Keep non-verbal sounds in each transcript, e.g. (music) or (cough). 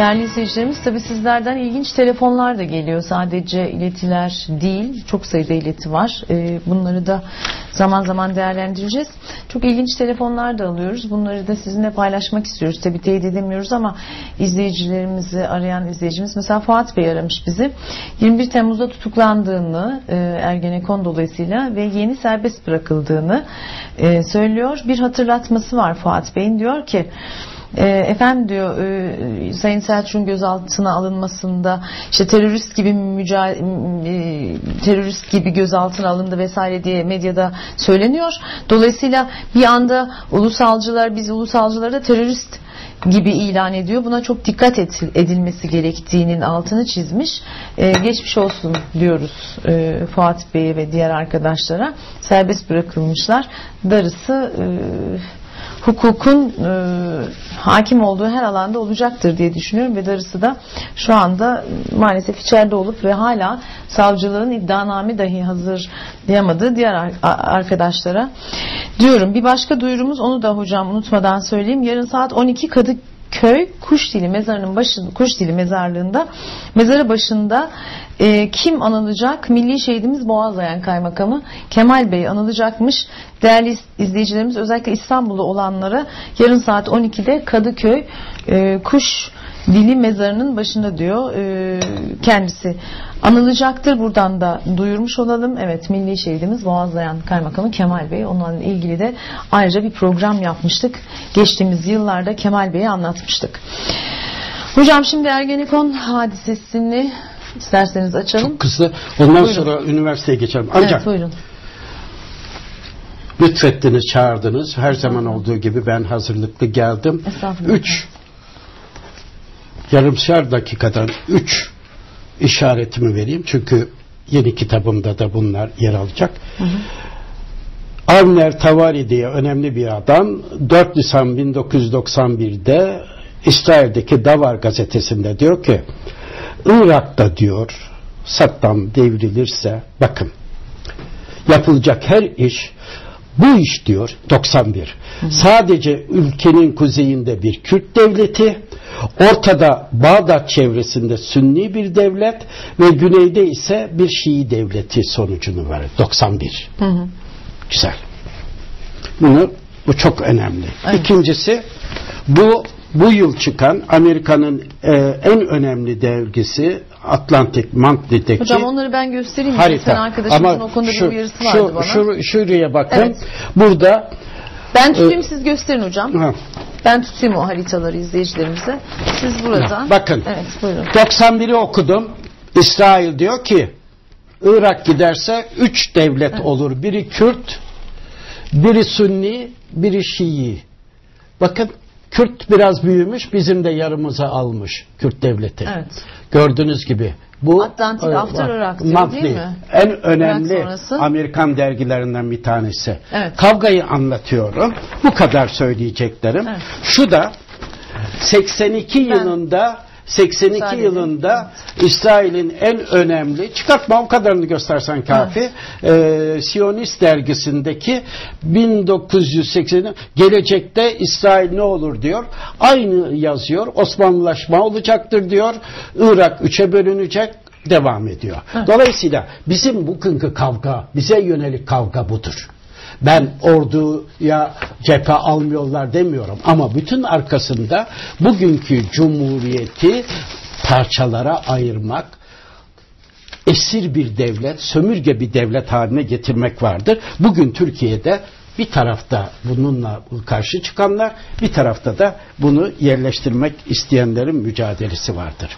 Değerli izleyicilerimiz tabii sizlerden ilginç telefonlar da geliyor. Sadece iletiler değil, çok sayıda ileti var. Ee, bunları da zaman zaman değerlendireceğiz. Çok ilginç telefonlar da alıyoruz. Bunları da sizinle paylaşmak istiyoruz. Tabii teyit edemiyoruz ama izleyicilerimizi arayan izleyicimiz mesela Fuat Bey aramış bizi. 21 Temmuz'da tutuklandığını e, Ergenekon dolayısıyla ve yeni serbest bırakıldığını e, söylüyor. Bir hatırlatması var Fuat Bey'in diyor ki e, efendim diyor e, Sayın Selçuk'un gözaltına alınmasında işte terörist gibi müca- e, terörist gibi gözaltına alındı vesaire diye medyada söyleniyor. Dolayısıyla bir anda ulusalcılar biz ulusalcıları da terörist gibi ilan ediyor. Buna çok dikkat edilmesi gerektiğinin altını çizmiş. Ee, geçmiş olsun diyoruz e, Fuat Bey'e ve diğer arkadaşlara. Serbest bırakılmışlar. Darısı e, hukukun e, hakim olduğu her alanda olacaktır diye düşünüyorum ve darısı da şu anda maalesef içeride olup ve hala savcılığın iddianame dahi hazırlayamadığı diğer ar- arkadaşlara diyorum. Bir başka duyurumuz onu da hocam unutmadan söyleyeyim. Yarın saat 12 Kadıköy Kuş Dili mezarının başında Kuş Dili mezarlığında mezarı başında e, kim anılacak? Milli şehidimiz Boğazlayan Kaymakamı Kemal Bey anılacakmış. Değerli izleyicilerimiz özellikle İstanbul'da olanlara yarın saat 12'de Kadıköy e, Kuş Dili mezarının başında diyor e, kendisi anılacaktır. Buradan da duyurmuş olalım. Evet milli şehidimiz Boğazlayan Kaymakamı Kemal Bey. Onunla ilgili de ayrıca bir program yapmıştık. Geçtiğimiz yıllarda Kemal Bey'i anlatmıştık. Hocam şimdi Ergenekon hadisesini isterseniz açalım. Çok kısa. Ondan Buyurun. sonra üniversiteye geçelim. Ancak Evet buyurun. lütfettiniz, çağırdınız. Her zaman olduğu gibi ben hazırlıklı geldim. Üç yarımşar dakikadan üç işaretimi vereyim. Çünkü yeni kitabımda da bunlar yer alacak. Avner Tavari diye önemli bir adam 4 Nisan 1991'de İsrail'deki Davar gazetesinde diyor ki Irak'ta diyor Saddam devrilirse bakın yapılacak her iş bu iş diyor 91. Sadece ülkenin kuzeyinde bir Kürt devleti, ortada Bağdat çevresinde Sünni bir devlet ve güneyde ise bir Şii devleti sonucunu verir. 91. Hı hı. Güzel. Bunu bu çok önemli. Evet. İkincisi bu bu yıl çıkan Amerika'nın e, en önemli dergisi Atlantic Monthly'deki Hocam onları ben göstereyim. harita. Sen arkadaşımızın Ama o konuda şu, bir uyarısı vardı şu, bana. şu, şuraya bakın. Evet. Burada ben tutayım siz gösterin hocam. ha, Ben tutayım o haritaları izleyicilerimize. Siz buradan. Bakın. Evet buyurun. 91'i okudum. İsrail diyor ki Irak giderse üç devlet olur. Biri Kürt, biri Sünni, biri Şii. Bakın Kürt biraz büyümüş, bizim de yarımıza almış Kürt devleti. Evet. Gördüğünüz gibi. Bu Atlantic e, After Irak değil mi? En önemli. Amerikan dergilerinden bir tanesi. Evet. Kavgayı anlatıyorum. Bu kadar söyleyeceklerim. Evet. Şu da 82 Ben- yılında 82 Müsaade edin. yılında İsrail'in en önemli çıkartma o kadarını göstersen kafi e, Siyonist dergisindeki 1980 gelecekte İsrail ne olur diyor aynı yazıyor Osmanlılaşma olacaktır diyor Irak üçe bölünecek devam ediyor. Dolayısıyla bizim bugünkü kavga bize yönelik kavga budur. Ben orduya cephe almıyorlar demiyorum ama bütün arkasında bugünkü cumhuriyeti parçalara ayırmak, esir bir devlet, sömürge bir devlet haline getirmek vardır. Bugün Türkiye'de bir tarafta bununla karşı çıkanlar, bir tarafta da bunu yerleştirmek isteyenlerin mücadelesi vardır.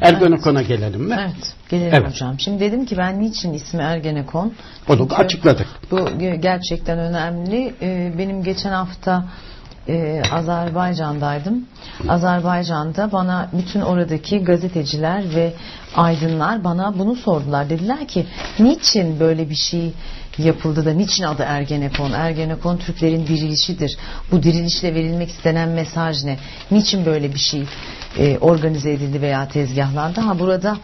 Ergenekon'a gelelim mi? Evet, gelelim Evet. hocam. Şimdi dedim ki ben niçin ismi Ergenekon? Onu açıkladık. Bu ge- gerçekten önemli. Ee, benim geçen hafta e, Azerbaycan'daydım. Azerbaycan'da bana bütün oradaki gazeteciler ve aydınlar bana bunu sordular. Dediler ki niçin böyle bir şey yapıldı da niçin adı Ergenekon? Ergenekon Türklerin dirilişidir. Bu dirilişle verilmek istenen mesaj ne? Niçin böyle bir şey e, organize edildi veya tezgahlandı? Ha burada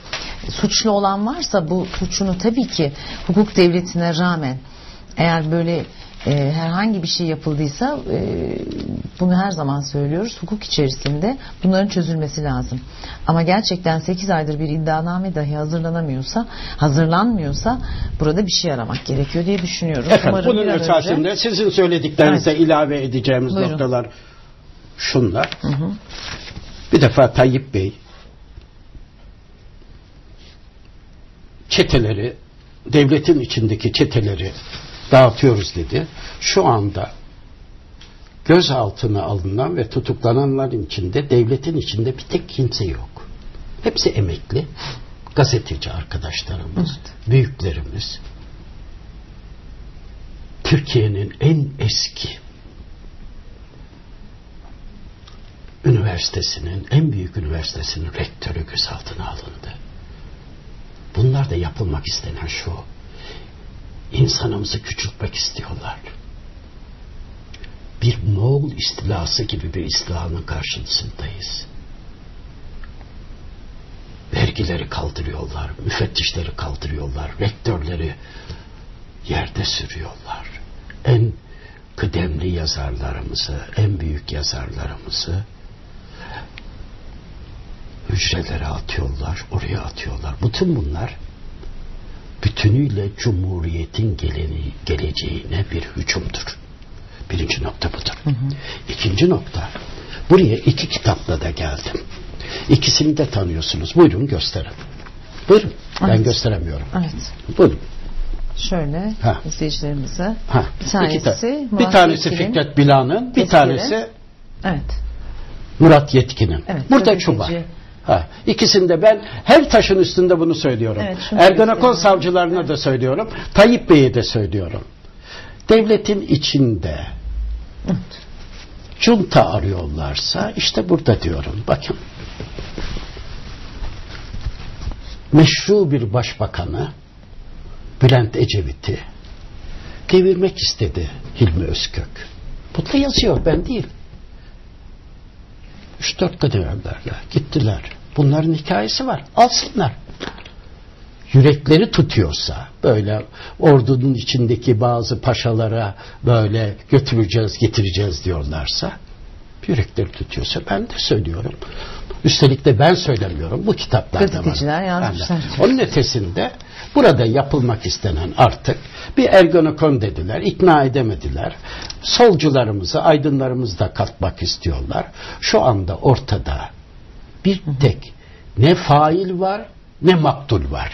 suçlu olan varsa bu suçunu tabii ki hukuk devletine rağmen eğer böyle e, herhangi bir şey yapıldıysa e, bunu her zaman söylüyoruz. Hukuk içerisinde bunların çözülmesi lazım. Ama gerçekten 8 aydır bir iddianame dahi hazırlanamıyorsa, hazırlanmıyorsa burada bir şey aramak gerekiyor diye düşünüyorum. Efendim Umarım bunun esasında önce- sizin söylediklerinize ilave edeceğimiz Buyurun. noktalar şunlar. Bir defa Tayyip Bey çeteleri devletin içindeki çeteleri dağıtıyoruz dedi. Şu anda gözaltına alınan ve tutuklananların içinde devletin içinde bir tek kimse yok. Hepsi emekli gazeteci arkadaşlarımız, büyüklerimiz. Türkiye'nin en eski üniversitesinin, en büyük üniversitesinin rektörü gözaltına alındı. Bunlar da yapılmak istenen şu. İnsanımızı küçültmek istiyorlar. Bir Moğol istilası gibi bir istilanın karşısındayız. Vergileri kaldırıyorlar, müfettişleri kaldırıyorlar, rektörleri yerde sürüyorlar. En kıdemli yazarlarımızı, en büyük yazarlarımızı hücrelere atıyorlar, oraya atıyorlar. Bütün bunlar bütünüyle Cumhuriyet'in geleni, geleceğine bir hücumdur. Birinci nokta budur. İkinci nokta, buraya iki kitapla da geldim. İkisini de tanıyorsunuz. Buyurun gösterin. Buyurun. Ben Evet. gösteremiyorum. Evet. Buyurun. Şöyle Ha. izleyicilerimize. Ha, Bir tanesi ta- Murat bir tanesi Yetkin'in- Fikret Bila'nın, bir Tezkere. tanesi Evet. Murat Yetkin'in. Evet, Burada şu var. Ha, ikisinde ben her taşın üstünde bunu söylüyorum. Evet, Ergenekon savcılarına da söylüyorum. Tayyip Bey'e de söylüyorum. Devletin içinde junta arıyorlarsa işte burada diyorum. Bakın. Meşru bir başbakanı Bülent Ecevit'i devirmek istedi Hilmi Özkök. Burada yazıyor ben değil. Üç dört generallerle gittiler. Bunların hikayesi var. Alsınlar. Yürekleri tutuyorsa böyle ordunun içindeki bazı paşalara böyle götüreceğiz getireceğiz diyorlarsa yürekleri tutuyorsa ben de söylüyorum. Üstelik de ben söylemiyorum. Bu kitaplarda var. Gazeteciler yazmışlar. Yani Onun ötesinde burada yapılmak istenen artık bir ergonokon dediler. ikna edemediler. Solcularımızı, aydınlarımızı da katmak istiyorlar. Şu anda ortada bir tek ne fail var ne maktul var.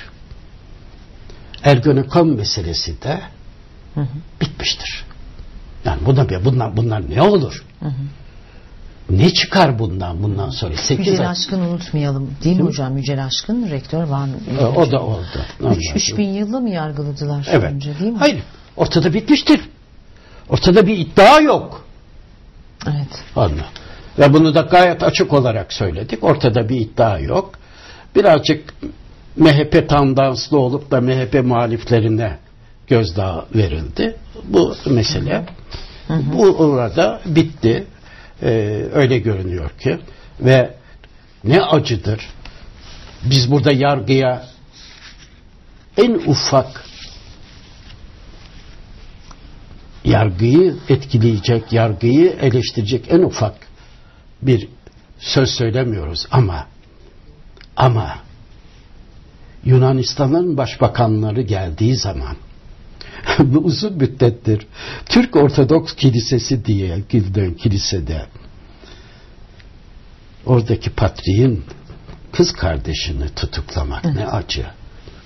Ergonokon meselesi de bitmiştir. Yani buna bunlar, bunlar ne olur? Ne çıkar bundan bundan sonra? 8 Yücel ay. Aşkın unutmayalım. Değil mi hocam? Yücel Aşkın rektör mı? E, O da oldu. Üç, üç bin yılda mı yargıladılar Evet. önce değil mi? Hayır. Ortada bitmiştir. Ortada bir iddia yok. Evet. Anla. Ve bunu da gayet açık olarak söyledik. Ortada bir iddia yok. Birazcık MHP tandanslı olup da MHP muhaliflerine gözdağı verildi. Bu mesele bu orada bitti. Ee, öyle görünüyor ki ve ne acıdır biz burada yargıya en ufak yargıyı etkileyecek, yargıyı eleştirecek en ufak bir söz söylemiyoruz ama ama Yunanistan'ın başbakanları geldiği zaman (laughs) bu uzun müddettir Türk Ortodoks Kilisesi diye giden kilisede oradaki patriğin kız kardeşini tutuklamak ne acı.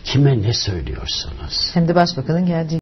Kime ne söylüyorsunuz? Hem de başbakanın geldiği